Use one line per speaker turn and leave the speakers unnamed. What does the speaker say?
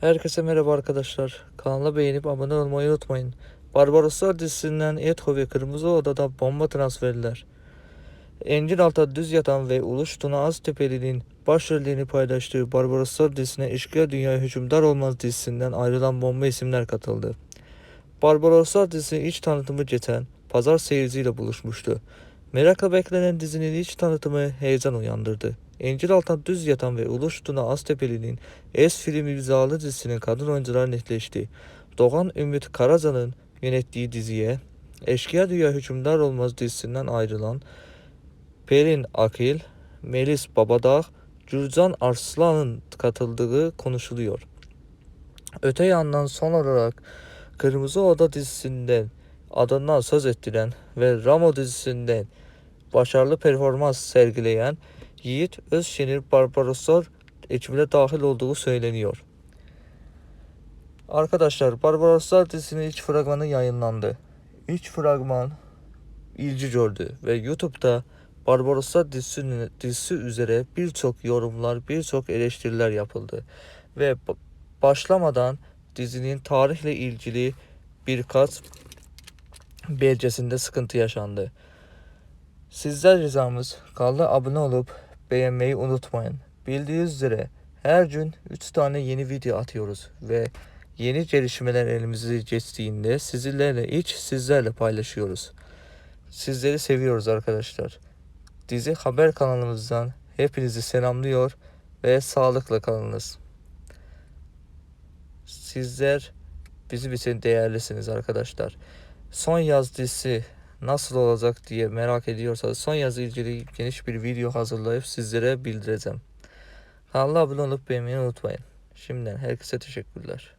Herkese merhaba arkadaşlar. Kanala beğenip abone olmayı unutmayın. Barbaroslar dizisinden Etho ve Kırmızı Oda'da bomba transferler. Engin Alta Düz Yatan ve Uluş Tuna Aztepeli'nin başrollerini paylaştığı Barbaroslar dizisine İşgal Dünya Hükümdar Olmaz dizisinden ayrılan bomba isimler katıldı. Barbaroslar dizisi iç tanıtımı geçen pazar seyirciyle buluşmuştu. Merakla beklenen dizinin iç tanıtımı heyecan uyandırdı. Engin Altan Düz Yatan ve Uluş Tuna Aztepeli'nin Es film imzalı dizisinin kadın oyuncuları netleşti. Doğan Ümit Karazan'ın yönettiği diziye Eşkıya Dünya Hükümdar Olmaz dizisinden ayrılan Pelin Akil, Melis Babadağ, Gürcan Arslan'ın katıldığı konuşuluyor. Öte yandan son olarak Kırmızı Oda dizisinden adından söz ettiren ve Ramo dizisinden başarılı performans sergileyen Yiğit Özşenir Barbaroslar ekibine dahil olduğu söyleniyor. Arkadaşlar Barbaroslar dizisinin ilk fragmanı yayınlandı. İlk fragman ilgi gördü ve YouTube'da Barbaroslar dizisi, dizisi üzere birçok yorumlar, birçok eleştiriler yapıldı. Ve ba- başlamadan dizinin tarihle ilgili birkaç belgesinde sıkıntı yaşandı. Sizler ricamız kanala abone olup beğenmeyi unutmayın. Bildiğiniz üzere her gün 3 tane yeni video atıyoruz ve yeni gelişmeler elimize geçtiğinde sizlerle ilk sizlerle paylaşıyoruz. Sizleri seviyoruz arkadaşlar. Dizi haber kanalımızdan hepinizi selamlıyor ve sağlıkla kalınız. Sizler bizim için değerlisiniz arkadaşlar. Son yaz dizisi nasıl olacak diye merak ediyorsanız son yazı ilgili geniş bir video hazırlayıp sizlere bildireceğim. Kanala abone olup beğenmeyi unutmayın. Şimdiden herkese teşekkürler.